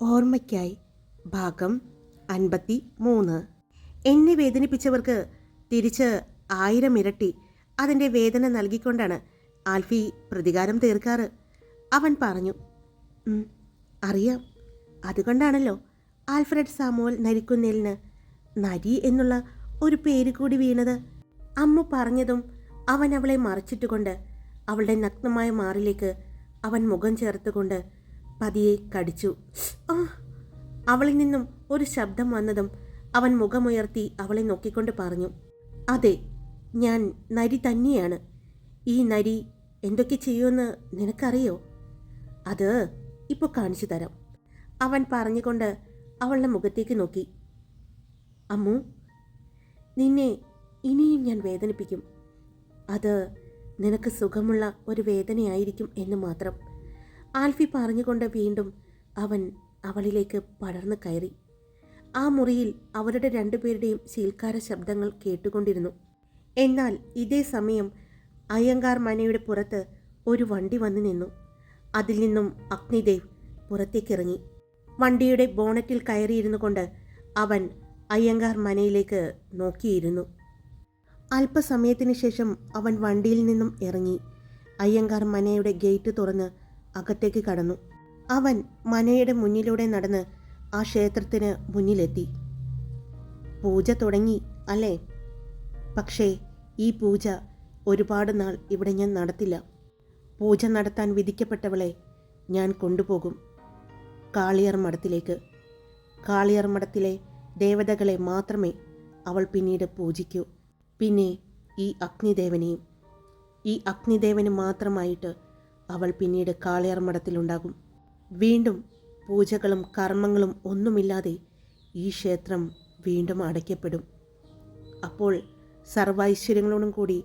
ഓർമ്മയ്ക്കായി. ഭാഗം അൻപത്തി മൂന്ന് എന്നെ വേദനിപ്പിച്ചവർക്ക് തിരിച്ച് ആയിരം ഇരട്ടി അതിന്റെ വേദന നൽകിക്കൊണ്ടാണ് ആൽഫി പ്രതികാരം തീർക്കാറ്. അവൻ പറഞ്ഞു "ഉം, അറിയാം. അതുകൊണ്ടാണല്ലോ ആൽഫ്രഡ് സാമുവൽ നരിക്കുന്നേലിന് നരി എന്നുള്ള ഒരു പേര് കൂടി വീണത്. അമ്മ പറഞ്ഞതും അവൻ അവളെ മറച്ചിട്ടുകൊണ്ട് അവളുടെ നഗ്നമായ മാറിലേക്ക് അവൻ മുഖം ചേർത്തുകൊണ്ട് പതിയെ കടിച്ചു. അവളിൽ നിന്നും ഒരു ശബ്ദം വന്നതും അവൻ മുഖമുയർത്തി അവളെ നോക്കിക്കൊണ്ട് പറഞ്ഞു അതെ ഞാൻ നരി തന്നെയാണ്. ഈ നരി എന്തൊക്കെ ചെയ്യുമെന്ന് നിനക്കറിയോ? അത് ഇപ്പോൾ കാണിച്ചു തരാം. അവൻ പറഞ്ഞുകൊണ്ട് അവളുടെ മുഖത്തേക്ക് നോക്കി. അമ്മു നിന്നെ ഇനിയും ഞാൻ വേദനിപ്പിക്കും. അത് നിനക്ക് സുഖമുള്ള ഒരു വേദനയായിരിക്കും എന്ന് മാത്രം. ആൽഫി പറഞ്ഞുകൊണ്ട് വീണ്ടും അവൻ അവളിലേക്ക് പടർന്നു കയറി. ആ മുറിയിൽ അവരുടെ രണ്ടുപേരുടെയും ശീൽക്കാര ശബ്ദങ്ങൾ കേട്ടുകൊണ്ടിരുന്നു. എന്നാൽ ഇതേ സമയം അയ്യങ്കാർ മനയുടെ പുറത്ത് ഒരു വണ്ടി വന്നു നിന്നു. അതിൽ നിന്നും അഗ്നിദേവ് പുറത്തേക്കിറങ്ങി. വണ്ടിയുടെ ബോണറ്റിൽ കയറിയിരുന്നു കൊണ്ട് അവൻ അയ്യങ്കാർ മനയിലേക്ക് നോക്കിയിരുന്നു. അല്പസമയത്തിന് ശേഷം അവൻ വണ്ടിയിൽ നിന്നും ഇറങ്ങി. അയ്യങ്കാർ മനയുടെ ഗേറ്റ് തുറന്ന് അകത്തേക്ക് കടന്നു. അവൻ മനയുടെ മുന്നിലൂടെ നടന്ന് ആ ക്ഷേത്രത്തിന് മുന്നിലെത്തി. പൂജ തുടങ്ങി അല്ലേ? പക്ഷേ ഈ പൂജ ഒരുപാട് നാൾ ഇവിടെ ഞാൻ നടത്തില്ല. പൂജ നടത്താൻ വിധിക്കപ്പെട്ടവളെ ഞാൻ കൊണ്ടുപോകും. കാളിയർ മഠത്തിലേക്ക്. കാളിയർ മഠത്തിലെ ദേവതകളെ മാത്രമേ അവൾ പിന്നീട് പൂജിക്കൂ. പിന്നെ ഈ അഗ്നിദേവനെയും. ഈ അഗ്നിദേവന് മാത്രമായിട്ട് അവൾ പിന്നീട് കാളിയർ മഠത്തിലുണ്ടാകും. വീണ്ടും പൂജകളും കർമ്മങ്ങളും ഒന്നുമില്ലാതെ ഈ ക്ഷേത്രം വീണ്ടും അടയ്ക്കപ്പെടും. അപ്പോൾ സർവൈശ്വര്യങ്ങളോടും കൂടി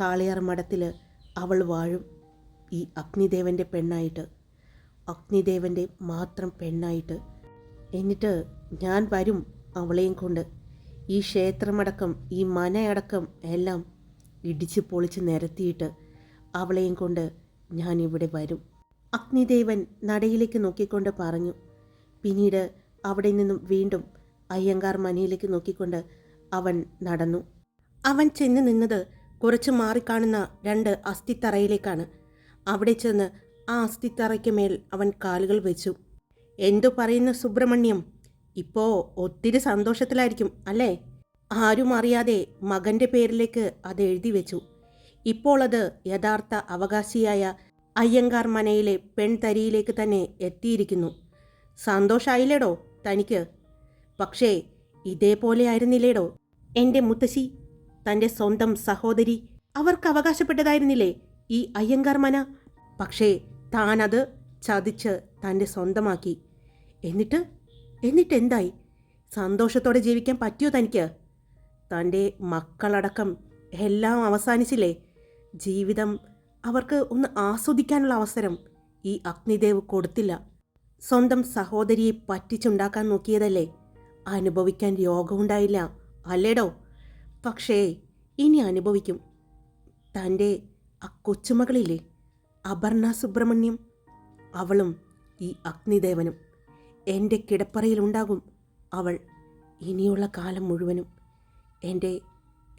കാളിയാർ മഠത്തിൽ അവൾ വാഴും. ഈ അഗ്നിദേവന്റെ പെണ്ണായിട്ട്. അഗ്നിദേവന്റെ മാത്രം പെണ്ണായിട്ട്. എന്നിട്ട് ഞാൻ വരും അവളെയും കൊണ്ട്. ഈ ക്ഷേത്രമടക്കം ഈ മനയടക്കം എല്ലാം ഇടിച്ച് പൊളിച്ച് നിരത്തിയിട്ട് അവളെയും കൊണ്ട് ഞാൻ ഇവിടെ വരും. അഗ്നിദേവൻ നടയിലേക്ക് നോക്കിക്കൊണ്ട് പറഞ്ഞു. പിന്നീട് അവിടെ നിന്നും വീണ്ടും അയ്യങ്കാർ മനയിലേക്ക് നോക്കിക്കൊണ്ട് അവൻ നടന്നു. അവൻ ചെന്ന് നിന്നത് കുറച്ച് മാറിക്കാണുന്ന രണ്ട് അസ്ഥിത്തറയിലേക്കാണ്. അവിടെ ചെന്ന് ആ അസ്ഥിത്തറയ്ക്ക് മേൽ അവൻ കാലുകൾ വെച്ചു. എന്തു പറയുന്ന സുബ്രഹ്മണ്യം? ഇപ്പോൾ ഒത്തിരി സന്തോഷത്തിലായിരിക്കും അല്ലേ? ആരും അറിയാതെ മകന്റെ പേരിലേക്ക് അത് എഴുതി വെച്ചു. ഇപ്പോൾ അത് യഥാർത്ഥ അവകാശിയായ അയ്യങ്കാർ മനയിലെ പെൺതരിയിലേക്ക് തന്നെ എത്തിയിരിക്കുന്നു. സന്തോഷായില്ലേടോ തനിക്ക്? പക്ഷേ ഇതേപോലെ ആയിരുന്നില്ലേടോ? എന്റെ മുത്തശ്ശി തന്റെ സ്വന്തം സഹോദരി അവർക്ക് അവകാശപ്പെട്ടതായിരുന്നില്ലേ ഈ അയ്യങ്കാർ മന? പക്ഷേ താനത് ചതിച്ച് തന്റെ സ്വന്തമാക്കി. എന്നിട്ട്? എന്നിട്ട് എന്തായി? സന്തോഷത്തോടെ ജീവിക്കാൻ പറ്റിയോ തനിക്ക്? തന്റെ മക്കളടക്കം എല്ലാം അവസാനിച്ചില്ലേ? ജീവിതം അവർക്ക് ഒന്ന് ആസ്വദിക്കാനുള്ള അവസരം ഈ അഗ്നിദേവ് കൊടുത്തില്ല. സ്വന്തം സഹോദരിയെ പറ്റിച്ചുണ്ടാക്കാൻ നോക്കിയതല്ലേ? അനുഭവിക്കാൻ യോഗമുണ്ടായില്ല അല്ലേടോ? പക്ഷേ ഇനി അനുഭവിക്കും. തന്റെ ആ കൊച്ചുമകളില്ലേ? അപർണ സുബ്രഹ്മണ്യം. അവളും ഈ അഗ്നിദേവനും. എന്റെ കിടപ്പറയിലുണ്ടാകും അവൾ ഇനിയുള്ള കാലം മുഴുവനും. എന്റെ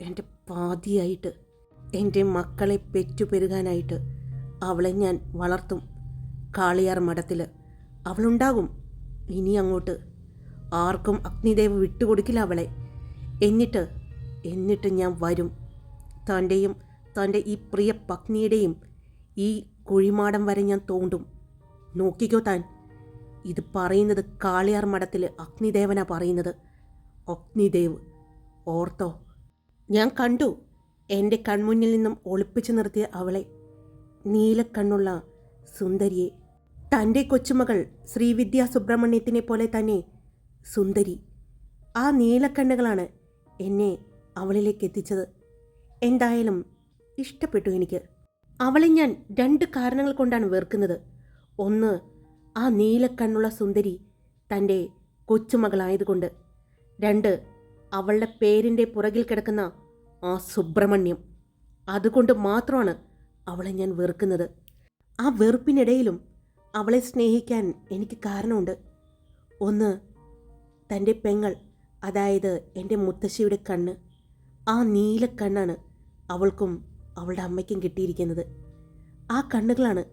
എന്റെ പാതിയായിട്ട് എന്റെ മക്കളെ പെറ്റുപെരുകാനായിട്ട് അവളെ ഞാൻ വളർത്തും. കാളിയാർ മഠത്തിൽ അവളുണ്ടാകും. ഇനി അങ്ങോട്ട് ആർക്കും അഗ്നിദേവ് വിട്ടുകൊടുക്കില്ല അവളെ. എന്നിട്ട് എന്നിട്ട് ഞാൻ വരും. തന്റെയും തന്റെ ഈ പ്രിയ പത്നിയുടെയും ഈ കുഴിമാടം വരെ ഞാൻ തോണ്ടും. നോക്കിക്കോ താൻ. ഇത് പറയുന്നത് കാളിയാർ മഠത്തിൽ അഗ്നിദേവനാ പറയുന്നത്. അഗ്നിദേവ് ഓർത്തോ? ഞാൻ കണ്ടു. എന്റെ കൺമുന്നിൽ നിന്നും ഒളിപ്പിച്ചു നിർത്തിയ അവളെ നീലക്കണ്ണുള്ള സുന്ദരിയെ. തന്റെ കൊച്ചുമകൾ ശ്രീവിദ്യ സുബ്രഹ്മണ്യത്തിനെ പോലെ തന്നെ സുന്ദരി. ആ നീലക്കണ്ണുകളാണ് എന്നെ അവളിലേക്ക് എത്തിച്ചത്. എന്തായാലും ഇഷ്ടപ്പെട്ടു എനിക്ക്. അവളെ ഞാൻ രണ്ട് കാരണങ്ങൾ കൊണ്ടാണ് വെറുക്കുന്നത്. ഒന്ന് ആ നീലക്കണ്ണുള്ള സുന്ദരി തന്റെ കൊച്ചുമകളായതുകൊണ്ട്. രണ്ട് അവളുടെ പേരിന്റെ പുറകിൽ കിടക്കുന്ന ആ സുബ്രഹ്മണ്യം. അതുകൊണ്ട് മാത്രമാണ് അവളെ ഞാൻ വെറുക്കുന്നത്. ആ വെറുപ്പിനിടയിലും അവളെ സ്നേഹിക്കാൻ എനിക്ക് കാരണമുണ്ട്. ഒന്ന് തന്റെ പെങ്ങൾ അതായത് എന്റെ മുത്തശ്ശിയുടെ കണ്ണ് ആ നീല കണ്ണാണ് അവൾക്കും അവളുടെ അമ്മയ്ക്കും കിട്ടിയിരിക്കുന്നത്. ആ കണ്ണുകളാണ്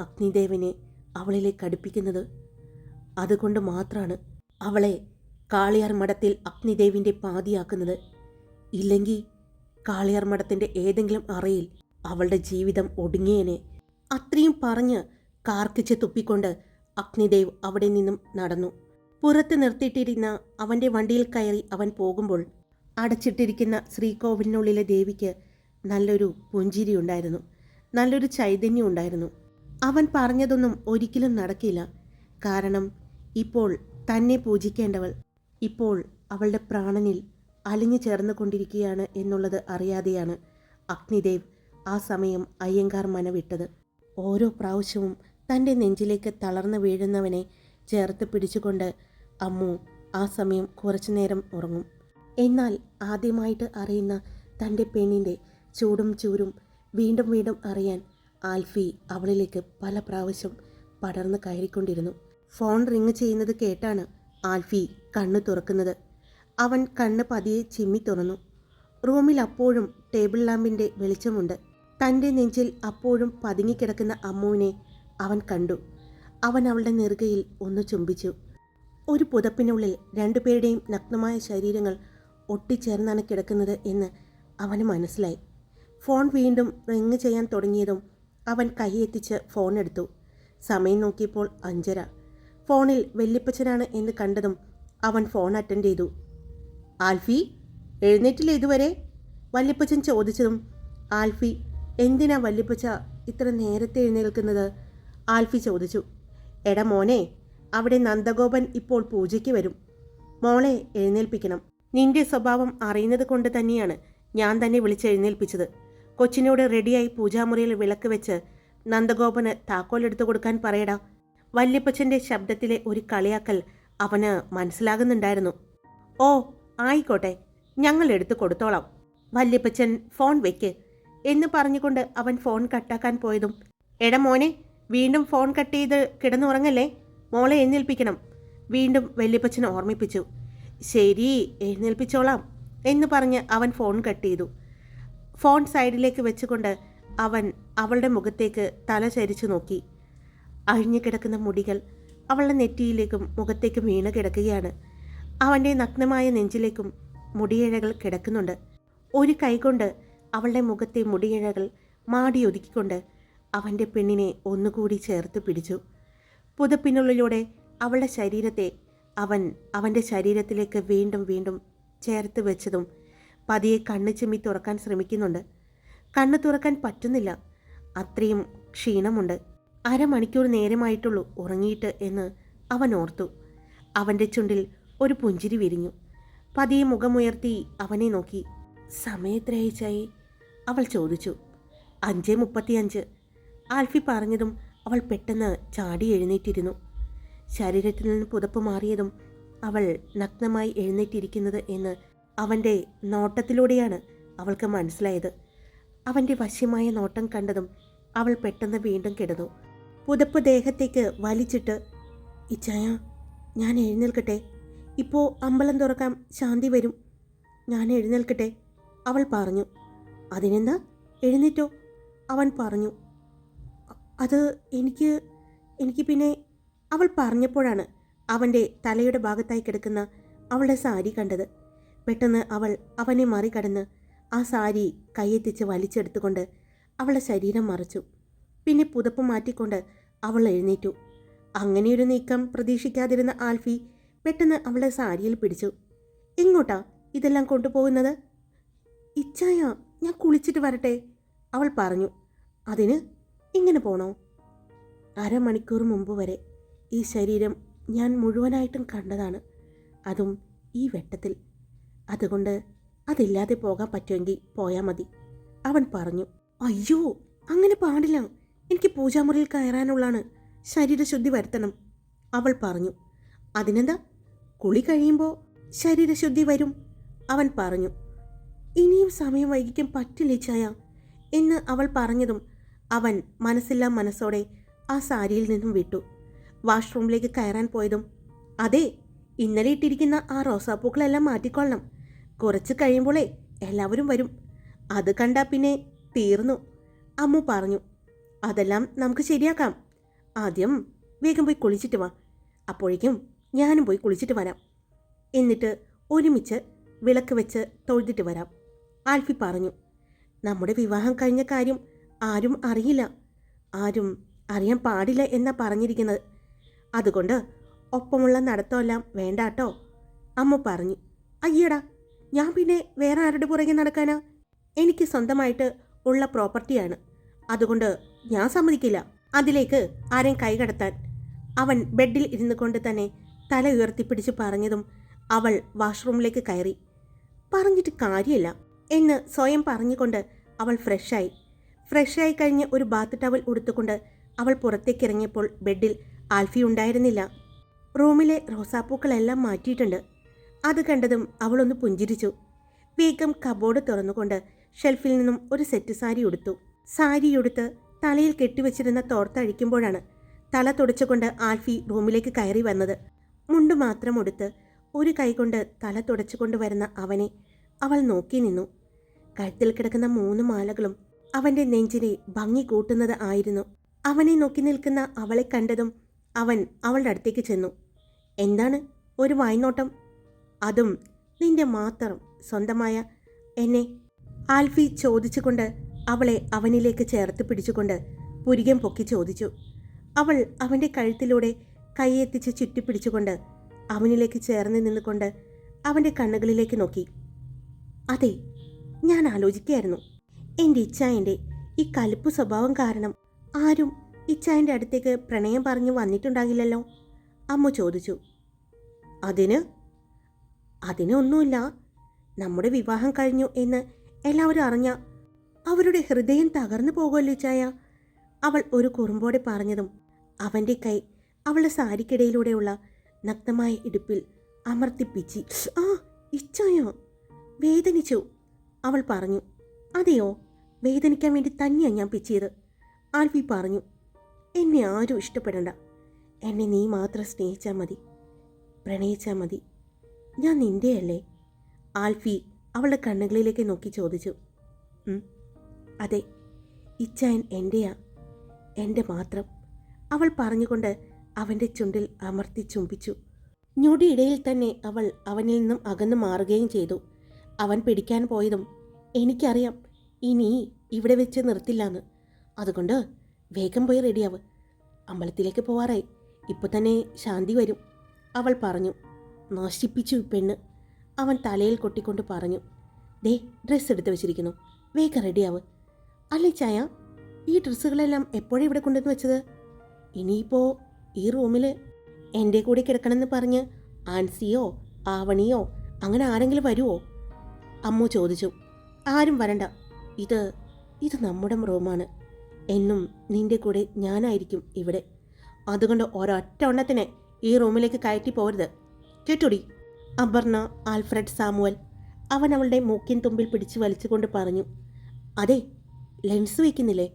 അഗ്നിദേവനെ അവളിലേക്ക് അടുപ്പിക്കുന്നത്. അതുകൊണ്ട് മാത്രമാണ് അവളെ കാളിയാർ മഠത്തിൽ അഗ്നിദേവിന്റെ പാതിയാക്കുന്നത്. ഇല്ലെങ്കിൽ കാളിയാർ മഠത്തിന്റെ ഏതെങ്കിലും അറയിൽ അവളുടെ ജീവിതം ഒടുങ്ങിയേനെ. അത്രയും പറഞ്ഞ് കാർക്കിച്ച് തുപ്പിക്കൊണ്ട് അഗ്നിദേവ് അവിടെ നിന്നും നടന്നു. പുറത്ത് നിർത്തിയിട്ടിരുന്ന അവന്റെ വണ്ടിയിൽ കയറി അവൻ പോകുമ്പോൾ അടച്ചിട്ടിരിക്കുന്ന ശ്രീകോവിലിനുള്ളിലെ ദേവിക്ക് നല്ലൊരു പുഞ്ചിരി ഉണ്ടായിരുന്നു. നല്ലൊരു ചൈതന്യം ഉണ്ടായിരുന്നു. അവൻ പറഞ്ഞതൊന്നും ഒരിക്കലും നടക്കില്ല. കാരണം ഇപ്പോൾ തന്നെ പൂജിക്കേണ്ടവൾ ഇപ്പോൾ അവളുടെ പ്രാണനിൽ അലിഞ്ഞു ചേർന്നു കൊണ്ടിരിക്കുകയാണ് എന്നുള്ളത് അറിയാതെയാണ് അഗ്നിദേവ് ആ സമയം അയ്യങ്കാർ മനവിട്ടത്. ഓരോ പ്രാവശ്യവും തന്റെ നെഞ്ചിലേക്ക് തളർന്നു വീഴുന്നവനെ ചേർത്ത് പിടിച്ചുകൊണ്ട് അമ്മു ആ സമയം കുറച്ചു നേരം ഉറങ്ങും. എന്നാൽ ആദ്യമായിട്ട് അറിയുന്ന തന്റെ പെണ്ണിന്റെ ചൂടും ചൂരും വീണ്ടും വീണ്ടും അറിയാൻ ആൽഫി അവളിലേക്ക് പല പ്രാവശ്യം പടർന്ന് കയറിക്കൊണ്ടിരുന്നു. ഫോൺ റിങ് ചെയ്യുന്നത് കേട്ടാണ് ആൽഫി കണ്ണു തുറക്കുന്നത്. അവൻ കണ്ണ് പതിയെ ചിമ്മി തുറന്നു. റൂമിൽ അപ്പോഴും ടേബിൾ ലാമ്പിന്റെ വെളിച്ചമുണ്ട്. തന്റെ നെഞ്ചിൽ അപ്പോഴും പതുങ്ങിക്കിടക്കുന്ന അമ്മുവിനെ അവൻ കണ്ടു. അവൻ അവളുടെ നെറുകയിൽ ഒന്ന് ചുംബിച്ചു. ഒരു പുതപ്പിനുള്ളിൽ രണ്ടുപേരുടെയും നഗ്നമായ ശരീരങ്ങൾ ഒട്ടിച്ചേർന്നാണ് കിടക്കുന്നത് എന്ന് അവന് മനസ്സിലായി. ഫോൺ വീണ്ടും റിങ് ചെയ്യാൻ തുടങ്ങിയതും അവൻ കൈയെത്തിച്ച് ഫോൺ എടുത്തു. സമയം നോക്കിയപ്പോൾ അഞ്ചര. ഫോണിൽ വെല്ലിപ്പച്ചനാണ് എന്ന് കണ്ടതും അവൻ ഫോൺ അറ്റൻഡ് ചെയ്തു. ആൽഫി എഴുന്നേറ്റില്ല ഇതുവരെ? വല്യപ്പച്ചൻ ചോദിച്ചതും ആൽഫി എന്തിനാ വല്യപ്പച്ച ഇത്ര നേരത്തെ എഴുന്നേൽക്കുന്നത്? ആൽഫി ചോദിച്ചു എടാ മോനെ അവിടെ നന്ദഗോപൻ ഇപ്പോൾ പൂജയ്ക്ക് വരും. മോളെ എഴുന്നേൽപ്പിക്കണം. നിന്റെ സ്വഭാവം അറിയുന്നത് കൊണ്ട് തന്നെയാണ് ഞാൻ തന്നെ വിളിച്ച് എഴുന്നേൽപ്പിച്ചത്. കൊച്ചിനോട് റെഡിയായി പൂജാമുറിയിൽ വിളക്ക് വെച്ച് നന്ദഗോപന് താക്കോൽ എടുത്തു കൊടുക്കാൻ പറയടാ. വല്യപ്പച്ചന്റെ ശബ്ദത്തിലെ ഒരു കളിയാക്കൽ അവന് മനസ്സിലാകുന്നുണ്ടായിരുന്നു. ഓ ആയിക്കോട്ടെ ഞങ്ങൾ എടുത്തു കൊടുത്തോളാം. വല്യപ്പച്ചൻ ഫോൺ വെക്ക് എന്ന് പറഞ്ഞുകൊണ്ട് അവൻ ഫോൺ കട്ടാക്കാൻ പോയതും എട മോനെ വീണ്ടും ഫോൺ കട്ട് ചെയ്ത് കിടന്നുറങ്ങല്ലേ? മോളെ എഴുന്നേൽപ്പിക്കണം. വീണ്ടും വല്യപ്പച്ചൻ ഓർമ്മിപ്പിച്ചു ശരി എഴുന്നേൽപ്പിച്ചോളാം എന്ന് പറഞ്ഞ് അവൻ ഫോൺ കട്ട് ചെയ്തു. ഫോൺ സൈഡിലേക്ക് വെച്ചുകൊണ്ട് അവൻ അവളുടെ മുഖത്തേക്ക് തല ചരിച്ചു നോക്കി. അഴിഞ്ഞു കിടക്കുന്ന മുടികൾ അവളുടെ നെറ്റിയിലേക്കും മുഖത്തേക്കും വീണ് കിടക്കുകയാണ്. അവന്റെ നഗ്നമായ നെഞ്ചിലേക്കും മുടിയിഴകൾ കിടക്കുന്നുണ്ട്. ഒരു കൈകൊണ്ട് അവളുടെ മുഖത്തെ മുടിയിഴകൾ മാടിയൊതുക്കിക്കൊണ്ട് അവന്റെ പെണ്ണിനെ ഒന്നുകൂടി ചേർത്ത് പിടിച്ചു. പുതപ്പിനുള്ളിലൂടെ അവളുടെ ശരീരത്തെ അവൻ അവന്റെ ശരീരത്തിലേക്ക് വീണ്ടും വീണ്ടും ചേർത്ത് വെച്ചതും പതിയെ കണ്ണ് ചിമ്മി തുറക്കാൻ ശ്രമിക്കുന്നുണ്ട്. കണ്ണ് തുറക്കാൻ പറ്റുന്നില്ല. അത്രയും ക്ഷീണമുണ്ട്. അരമണിക്കൂർ നേരമായിട്ടുള്ളൂ ഉറങ്ങിയിട്ട് എന്ന് അവൻ ഓർത്തു. അവന്റെ ചുണ്ടിൽ ഒരു പുഞ്ചിരി വിരിഞ്ഞു. പതിയെ മുഖമുയർത്തി അവനെ നോക്കി. സമയത്രയച്ചായി അവൾ ചോദിച്ചു. അഞ്ച് മുപ്പത്തിയഞ്ച്. ആൽഫി പറഞ്ഞതും അവൾ പെട്ടെന്ന് ചാടി എഴുന്നേറ്റിരുന്നു. ശരീരത്തിൽ നിന്ന് പുതപ്പ് മാറിയതും അവൾ നഗ്നമായി എഴുന്നേറ്റിരിക്കുന്നത് എന്ന് അവന്റെ നോട്ടത്തിലൂടെയാണ് അവൾക്ക് മനസ്സിലായത്. അവന്റെ വശ്യമായ നോട്ടം കണ്ടതും അവൾ പെട്ടെന്ന് വീണ്ടും കിടന്നു. പുതപ്പ് ദേഹത്തേക്ക് വലിച്ചിട്ട് ഇച്ചായ ഞാൻ എഴുന്നേൽക്കട്ടെ. ഇപ്പോൾ അമ്പലം തുറക്കാൻ ശാന്തി വരും. ഞാൻ എഴുന്നേൽക്കട്ടെ അവൾ പറഞ്ഞു. അതിനെന്താ? എഴുന്നേറ്റോ അവൻ പറഞ്ഞു. അത് എനിക്ക് എനിക്ക് പിന്നെ അവൾ പറഞ്ഞപ്പോഴാണ് അവന്റെ തലയുടെ ഭാഗത്തായി കിടക്കുന്ന അവളുടെ സാരി കണ്ടത്. പെട്ടെന്ന് അവൾ അവനെ മറികടന്ന് ആ സാരി കൈയെത്തിച്ച് വലിച്ചെടുത്തുകൊണ്ട് അവളുടെ ശരീരം മറച്ചു. പിന്നെ പുതപ്പ് മാറ്റിക്കൊണ്ട് അവൾ എഴുന്നേറ്റു. അങ്ങനെയൊരു നീക്കം പ്രതീക്ഷിക്കാതിരുന്ന ആൽഫി പെട്ടെന്ന് അവളെ സാരിയിൽ പിടിച്ചു. എങ്ങോട്ടാ ഇതെല്ലാം കൊണ്ടുപോകുന്നത്? ഇച്ചായ ഞാൻ കുളിച്ചിട്ട് വരട്ടെ അവൾ പറഞ്ഞു. അതിന് ഇങ്ങനെ പോണോ? അരമണിക്കൂർ മുമ്പ് വരെ ഈ ശരീരം ഞാൻ മുഴുവനായിട്ടും കണ്ടതാണ് അതും ഈ വെട്ടത്തിൽ. അതുകൊണ്ട് അതില്ലാതെ പോകാൻ പറ്റുമെങ്കിൽ പോയാൽ മതി അവൻ പറഞ്ഞു. അയ്യോ അങ്ങനെ പാടില്ല. എനിക്ക് പൂജാമുറിയിൽ കയറാനുള്ളാണ് ശരീരശുദ്ധി വരുത്തണം അവൾ പറഞ്ഞു. അതിനെന്താ? കുളി കഴിയുമ്പോൾ ശരീരശുദ്ധി വരും. അവൻ പറഞ്ഞു ഇനിയും സമയം വൈകിക്കാൻ പറ്റില്ല ചായ എന്ന് അവൾ പറഞ്ഞതും അവൻ മനസ്സില്ലാ മനസ്സോടെ ആ സാരിയിൽ നിന്നും വിട്ടു. വാഷ്റൂമിലേക്ക് കയറാൻ പോയതും അതെ ഇന്നലെ ഇട്ടിരിക്കുന്ന ആ റോസാപ്പൂക്കളെല്ലാം മാറ്റിക്കൊള്ളണം. കുറച്ച് കഴിയുമ്പോളേ എല്ലാവരും വരും. അത് കണ്ടാൽ പിന്നെ തീർന്നു. അമ്മു പറഞ്ഞു അതെല്ലാം നമുക്ക് ശരിയാക്കാം. ആദ്യം വേഗം പോയി കുളിച്ചിട്ട് വാ. അപ്പോഴേക്കും ഞാനും പോയി കുളിച്ചിട്ട് വരാം. എന്നിട്ട് ഒരുമിച്ച് വിളക്ക് വെച്ച് തൊഴുതിട്ട് വരാം. ആൽഫി പറഞ്ഞു നമ്മുടെ വിവാഹം കഴിഞ്ഞ കാര്യം ആരും അറിയില്ല. ആരും അറിയാൻ പാടില്ല എന്നാ പറഞ്ഞിരിക്കുന്നത്. അതുകൊണ്ട് ഒപ്പമുള്ള നടത്തമെല്ലാം വേണ്ടാട്ടോ. അമ്മ പറഞ്ഞു അയ്യടാ ഞാൻ പിന്നെ വേറെ ആരുടെ പുറകെ നടക്കാനാ? എനിക്ക് സ്വന്തമായിട്ട് ഉള്ള പ്രോപ്പർട്ടിയാണ് അതുകൊണ്ട് ഞാൻ സമ്മതിക്കില്ല. അതിലേക്ക് ആരെയും കൈകടത്താൻ. അവൻ ബെഡിൽ ഇരുന്നു കൊണ്ട് തന്നെ തല ഉയർത്തിപ്പിടിച്ച് പറഞ്ഞതും അവൾ വാഷ്റൂമിലേക്ക് കയറി. പറഞ്ഞിട്ട് കാര്യമില്ല എന്ന് സ്വയം പറഞ്ഞുകൊണ്ട് അവൾ ഫ്രഷായി. ഫ്രഷായി കഴിഞ്ഞ് ഒരു ബാത്ത് ടവൽ ഉടുത്തുകൊണ്ട് അവൾ പുറത്തേക്ക് ഇറങ്ങിയപ്പോൾ ബെഡിൽ ആൽഫി ഉണ്ടായിരുന്നില്ല. റൂമിലെ റോസാപ്പൂക്കളെല്ലാം മാറ്റിയിട്ടുണ്ട്. അത് കണ്ടതും അവളൊന്ന് പുഞ്ചിരിച്ചു. വേഗം കബോർഡ് തുറന്നുകൊണ്ട് ഷെൽഫിൽ നിന്നും ഒരു സെറ്റ് സാരി ഉടുത്തു. സാരി ഉടുത്ത് തലയിൽ കെട്ടിവെച്ചിരുന്ന തോർത്തഴിക്കുമ്പോഴാണ് തല തുടച്ചുകൊണ്ട് ആൽഫി റൂമിലേക്ക് കയറി വന്നത്. മുണ്ട് മാത്രം ഉടുത്ത് ഒരു കൈകൊണ്ട് തല തുടച്ചുകൊണ്ട് വരുന്ന അവനെ അവൾ നോക്കി നിന്നു. കഴുത്തിൽ കിടക്കുന്ന മൂന്ന് മാലകളും അവന്റെ നെഞ്ചിനെ ഭംഗി കൂട്ടുന്നത് ആയിരുന്നു. അവനെ നോക്കി നിൽക്കുന്ന അവളെ കണ്ടതും അവൻ അവളുടെ അടുത്തേക്ക് ചെന്നു. എന്താണ്? ഒരു വായ്നോട്ടം? അതും നിന്റെ മാത്രം സ്വന്തമായ എന്നെ? ആൽഫി ചോദിച്ചുകൊണ്ട് അവളെ അവനിലേക്ക് ചേർത്ത് പിടിച്ചുകൊണ്ട് പുരികം പൊക്കി ചോദിച്ചു. അവൾ അവന്റെ കഴുത്തിലൂടെ കൈയെത്തിച്ച് ചുറ്റിപ്പിടിച്ചുകൊണ്ട് അവനിലേക്ക് ചേർന്ന് നിന്നുകൊണ്ട് അവന്റെ കണ്ണുകളിലേക്ക് നോക്കി. അതെ ഞാൻ ആലോചിക്കുകയായിരുന്നു. എന്റെ ഇച്ചായന്റെ ഈ കലിപ്പ് സ്വഭാവം കാരണം ആരും ഇച്ചായന്റെ അടുത്തേക്ക് പ്രണയം പറഞ്ഞു വന്നിട്ടുണ്ടാകില്ലല്ലോ? അമ്മ ചോദിച്ചു. അതിന്? അതിനൊന്നുമില്ല നമ്മുടെ വിവാഹം കഴിഞ്ഞു എന്ന് എല്ലാവരും അറിഞ്ഞ അവരുടെ ഹൃദയം തകർന്നു പോകുമല്ലോ ഇച്ചായ. അവൾ ഒരു കുറുമ്പോടെ പറഞ്ഞതും അവന്റെ കൈ അവളുടെ സാരിക്കിടയിലൂടെയുള്ള നഗ്നമായ ഇടുപ്പിൽ അമർത്തിപ്പിച്ചി. ആ ഇച്ചായോ? വേദനിച്ചു അവൾ പറഞ്ഞു. അതെയോ? വേദനിക്കാൻ വേണ്ടി തന്നെയാണ് ഞാൻ പിച്ചിയത് ആൽഫി പറഞ്ഞു. എന്നെ ആരും ഇഷ്ടപ്പെടണ്ട. എന്നെ നീ മാത്രം സ്നേഹിച്ചാൽ മതി. പ്രണയിച്ചാൽ മതി. ഞാൻ നിന്റെയല്ലേ ആൽഫി അവളുടെ കണ്ണുകളിലേക്ക് നോക്കി ചോദിച്ചു. അതെ. ഇച്ചായൻ എന്റെയാ എന്റെ മാത്രം അവൾ പറഞ്ഞുകൊണ്ട് അവന്റെ ചുണ്ടിൽ അമർത്തി ചുംബിച്ചു. ഞൊടിയിടയിൽ തന്നെ അവൾ അവനിൽ നിന്നും അകന്നു മാറുകയും ചെയ്തു. അവൻ പിടിക്കാൻ പോയതും എനിക്കറിയാം ഇനി ഇവിടെ വെച്ച് നിർത്തില്ലാന്ന്. അതുകൊണ്ട് വേഗം പോയി റെഡിയാവ്. അമ്പലത്തിലേക്ക് പോവാറായി. ഇപ്പോൾ തന്നെ ശാന്തി വരും. അവൾ പറഞ്ഞു. നശിപ്പിച്ചു പെണ്ണ്. അവൻ തലയിൽ കൊട്ടിക്കൊണ്ട് പറഞ്ഞു. ദേ ഡ്രസ്സ് എടുത്ത് വെച്ചിരിക്കുന്നു. വേഗം റെഡിയാവ്. അല്ലേ ചായ ഈ ഡ്രസ്സുകളെല്ലാം എപ്പോഴാണ് ഇവിടെ കൊണ്ടുവന്ന് വെച്ചത്? ഇനിയിപ്പോൾ ഈ റൂമിൽ എന്റെ കൂടെ കിടക്കണമെന്ന് പറഞ്ഞ് ആൻസിയോ ആവണിയോ അങ്ങനെ ആരെങ്കിലും വരുമോ അമ്മു ചോദിച്ചു. ആരും വരണ്ട. ഇത് ഇത് നമ്മുടെ റൂമാണ്. എന്നും നിന്റെ കൂടെ ഞാനായിരിക്കും ഇവിടെ. അതുകൊണ്ട് ഒരൊറ്റ എണ്ണത്തിനെ ഈ റൂമിലേക്ക് കയറ്റി പോരുത്. കേട്ടോടി? അപർണ ആൽഫ്രഡ് സാമുവൽ അവൻ അവളുടെ മൂക്കിൻ തുമ്പിൽ പിടിച്ചു വലിച്ചുകൊണ്ട് പറഞ്ഞു. അതെ ലെൻസ് വയ്ക്കുന്നില്ലേ?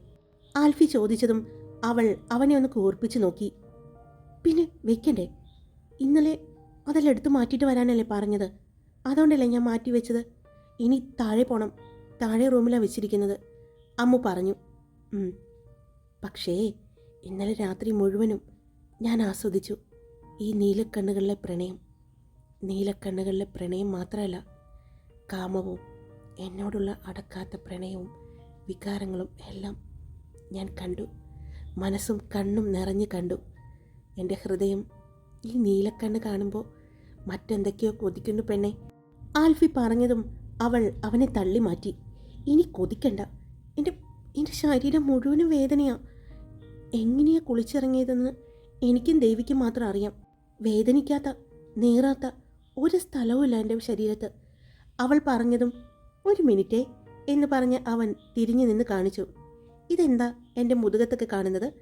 ആൽഫി ചോദിച്ചതും അവൾ അവനെ ഒന്ന് കൂർപ്പിച്ചു നോക്കി. പിന്നെ വെക്കണ്ടേ? ഇന്നലെ അതെല്ലാം എടുത്ത് മാറ്റിയിട്ട് വരാനല്ലേ പറഞ്ഞത്. അതുകൊണ്ടല്ലേ ഞാൻ മാറ്റി വെച്ചത്. ഇനി താഴെ പോണം. താഴെ റൂമിലാണ് വെച്ചിരിക്കുന്നത്. അമ്മ പറഞ്ഞു. പക്ഷേ ഇന്നലെ രാത്രി മുഴുവനും ഞാൻ ആസ്വദിച്ചു. ഈ നീലക്കണ്ണുകളിലെ പ്രണയം. നീലക്കണ്ണുകളിലെ പ്രണയം മാത്രമല്ല കാമവും എന്നോടുള്ള അടക്കാത്ത പ്രണയവും വികാരങ്ങളും എല്ലാം ഞാൻ കണ്ടു. മനസ്സും കണ്ണും നിറഞ്ഞു കണ്ടു. എന്റെ ഹൃദയം ഈ നീലക്കണ്ണ് കാണുമ്പോൾ മറ്റെന്തൊക്കെയോ കൊതിക്കുന്നു പെണ്ണെ. ആൽഫി പറഞ്ഞതും അവൾ അവനെ തള്ളി മാറ്റി. ഇനി കൊതിക്കണ്ട. എന്റെ എന്റെ ശരീരം മുഴുവനും വേദനയാ. എങ്ങനെയാ കുളിച്ചിറങ്ങിയതെന്ന് എനിക്കും ദേവിക്കും മാത്രം അറിയാം. വേദനിക്കാത്ത നീറാത്ത ഒരു സ്ഥലവുമില്ല എന്റെ ശരീരത്ത്. അവൾ പറഞ്ഞതും ഒരു മിനിറ്റേ എന്ന് പറഞ്ഞ് അവൻ തിരിഞ്ഞു നിന്ന് കാണിച്ചു. ഇതെന്താ എന്റെ മുതുകത്തൊക്കെ കാണുന്നത്?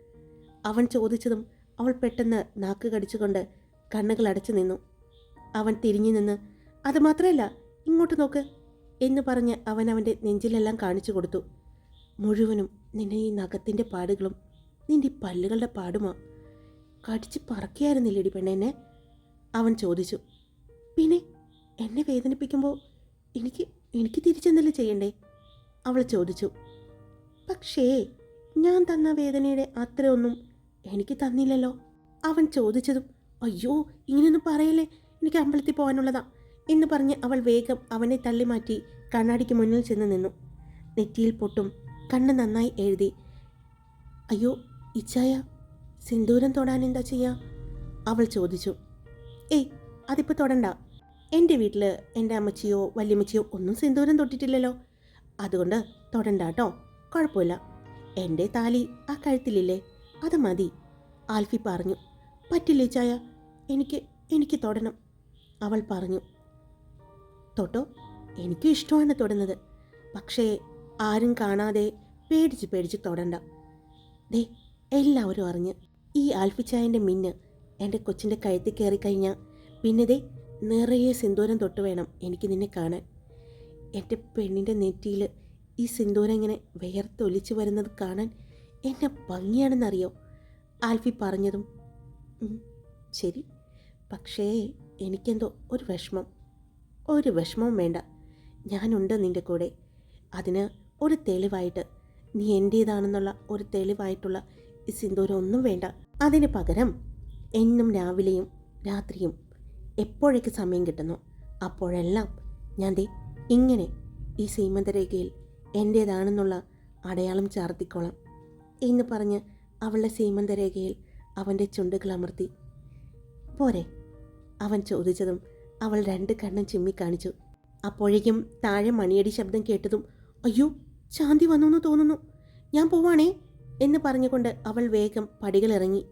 അവൻ ചോദിച്ചതും അവൾ പെട്ടെന്ന് നാക്ക് കടിച്ചുകൊണ്ട് കണ്ണുകൾ അടച്ചു നിന്നു. അവൻ തിരിഞ്ഞു നിന്ന് അത് മാത്രമല്ല ഇങ്ങോട്ട് നോക്ക് എന്ന് പറഞ്ഞ് അവൻ അവന്റെ നെഞ്ചിലെല്ലാം കാണിച്ചു കൊടുത്തു. മുഴുവനും നിന്നെ ഈ നഖത്തിന്റെ പാടുകളും നിന്റെ പല്ലുകളുടെ പാടുമാ. കടിച്ച് പറക്കിയായിരുന്നില്ലേടി പെണ്ണെന്നെ അവൻ ചോദിച്ചു. പിന്നെ എന്നെ വേദനിപ്പിക്കുമ്പോൾ എനിക്ക് എനിക്ക് തിരിച്ചെന്തല്ലേ ചെയ്യണ്ടേ? അവൾ ചോദിച്ചു. പക്ഷേ ഞാൻ തന്ന വേദനയുടെ അത്രയൊന്നും എനിക്ക് തന്നില്ലല്ലോ. അവൻ ചോദിച്ചതും അയ്യോ ഇങ്ങനെയൊന്നും പറയല്ലേ? എനിക്ക് അമ്പലത്തിൽ പോകാനുള്ളതാ. എന്ന് പറഞ്ഞ് അവൾ വേഗം അവനെ തള്ളി മാറ്റി കണ്ണാടിക്ക് മുന്നിൽ ചെന്ന് നിന്നു. നെറ്റിയിൽ പൊട്ടും കണ്ണ് നന്നായി എഴുതി അയ്യോ ഇച്ചായ സിന്ദൂരം തൊടാൻ എന്താ ചെയ്യാ? അവൾ ചോദിച്ചു ഏയ് അതിപ്പോൾ തൊടണ്ട. എന്റെ വീട്ടിൽ എന്റെ അമ്മച്ചിയോ വല്യമ്മച്ചിയോ ഒന്നും സിന്ദൂരം തൊട്ടിട്ടില്ലല്ലോ. അതുകൊണ്ട് തൊടണ്ട കേട്ടോ കുഴപ്പമില്ല. എന്റെ താലി ആ കഴുത്തിലില്ലേ? അത് മതി. ആൽഫി പറഞ്ഞു. പറ്റില്ലേ ചായ? എനിക്ക് എനിക്ക് തൊടണം. അവൾ പറഞ്ഞു. തൊട്ടോ എനിക്കും ഇഷ്ടമാണ് തൊടുന്നത്. പക്ഷേ ആരും കാണാതെ പേടിച്ച് പേടിച്ച് തൊടണ്ട. ദേ എല്ലാവരും അറിഞ്ഞ്. ഈ ആൽഫിച്ചായന്റെ മിന്ന് എന്റെ കൊച്ചിന്റെ കഴുത്തിൽ കയറി കഴിഞ്ഞാൽ പിന്നെ ദേ നിറയെ സിന്ദൂരം തൊട്ട് വേണം എനിക്ക് നിന്നെ കാണാൻ. എന്റെ പെണ്ണിന്റെ നെറ്റിയിൽ ഈ സിന്ദൂരം ഇങ്ങനെ വേർത്തൊലിച്ച് വരുന്നത് കാണാൻ എന്നെ ഭംഗിയാണെന്നറിയോ? ആൽഫി പറഞ്ഞതും ശരി. പക്ഷേ എനിക്കെന്തോ ഒരു വിഷമം. ഒരു വിഷമവും വേണ്ട. ഞാനുണ്ട് നിന്റെ കൂടെ. അതിന് ഒരു തെളിവായിട്ട്. നീ എന്റേതാണെന്നുള്ള ഒരു തെളിവായിട്ടുള്ള ഈ സിന്ദൂരം ഒന്നും വേണ്ട. അതിന് പകരം എന്നും രാവിലെയും രാത്രിയും എപ്പോഴേക്ക് സമയം കിട്ടുന്നു? അപ്പോഴെല്ലാം ഞാൻ ദേ ഇങ്ങനെ ഈ സീമന്തരേഖയിൽ എന്റേതാണെന്നുള്ള അടയാളം ചാർത്തിക്കോളാം. എന്ന് പറഞ്ഞ് അവളുടെ സീമന്തരേഖയിൽ അവന്റെ ചുണ്ടുകൾ അമർത്തി. പോരെ അവൻ ചോദിച്ചതും അവൾ രണ്ട് കണ്ണും ചിമ്മി കാണിച്ചു. അപ്പോഴേക്കും താഴെ മണിയടി ശബ്ദം കേട്ടതും അയ്യോ ശാന്തി വന്നു തോന്നുന്നു. ഞാൻ പോവാണേ എന്ന് പറഞ്ഞുകൊണ്ട് അവൾ വേഗം പടികളിറങ്ങി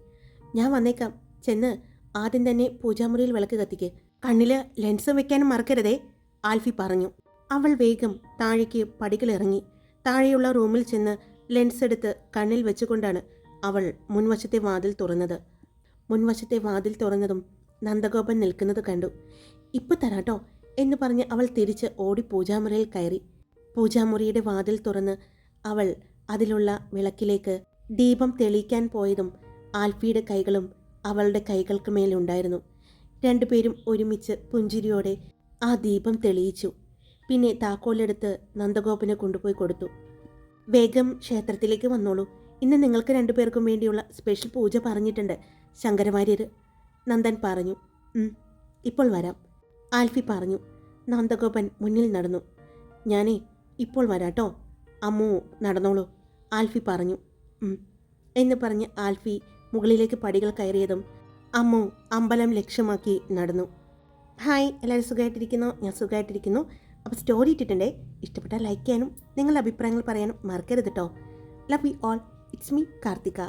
ഞാൻ വന്നേക്കാം. ചെന്ന് ആദ്യം തന്നെ പൂജാമുറിയിൽ വിളക്ക് കത്തിക്ക്. കണ്ണിൽ ലെൻസ് വെക്കാനും മറക്കരുതേ ആൽഫി പറഞ്ഞു. അവൾ വേഗം താഴേക്ക് പടികളിറങ്ങി താഴെയുള്ള റൂമിൽ ചെന്ന് ലെൻസ് എടുത്ത് കണ്ണിൽ വെച്ചുകൊണ്ടാണ് അവൾ മുൻവശത്തെ വാതിൽ തുറന്നത്. മുൻവശത്തെ വാതിൽ തുറന്നതും നന്ദഗോപൻ നിൽക്കുന്നത് കണ്ടു. ഇപ്പൊ തരാട്ടോ എന്ന് പറഞ്ഞ് അവൾ തിരിച്ച് ഓടി പൂജാമുറിയിൽ കയറി. പൂജാമുറിയുടെ വാതിൽ തുറന്ന് അവൾ അതിലുള്ള വിളക്കിലേക്ക് ദീപം തെളിയിക്കാൻ പോയതും ആൽഫിയുടെ കൈകളും അവളുടെ കൈകൾക്ക് മേലുണ്ടായിരുന്നു രണ്ടുപേരും ഒരുമിച്ച് പുഞ്ചിരിയോടെ ആ ദീപം തെളിയിച്ചു. പിന്നെ താക്കോലെടുത്ത് നന്ദഗോപനെ കൊണ്ടുപോയി കൊടുത്തു. വേഗം ക്ഷേത്രത്തിലേക്ക് വന്നോളൂ. ഇന്ന് നിങ്ങൾക്ക് രണ്ടുപേർക്കും വേണ്ടിയുള്ള സ്പെഷ്യൽ പൂജ പറഞ്ഞിട്ടുണ്ട് ശങ്കരവാര്യർ. നന്ദൻ പറഞ്ഞു ഇപ്പോൾ വരാം. ആൽഫി പറഞ്ഞു നന്ദഗോപൻ മുന്നിൽ നടന്നു. ഞാനേ ഇപ്പോൾ വരാട്ടോ. അമ്മു നടന്നോളൂ. ആൽഫി പറഞ്ഞു. എന്ന് പറഞ്ഞ് ആൽഫി മുകളിലേക്ക് പടികൾ കയറിയതും അമ്മു അമ്പലം ലക്ഷ്യമാക്കി നടന്നു. ഹായ് എല്ലാവരും സുഖമായിട്ടിരിക്കുന്നു? ഞാൻ സുഖമായിട്ടിരിക്കുന്നു. അപ്പോൾ സ്റ്റോറി ഇട്ടിട്ടുണ്ടേ. ഇഷ്ടപ്പെട്ടാൽ ലൈക്ക് ചെയ്യാനും നിങ്ങളുടെ അഭിപ്രായങ്ങൾ പറയാനും മറക്കരുത് കേട്ടോ love you all it's me Karthika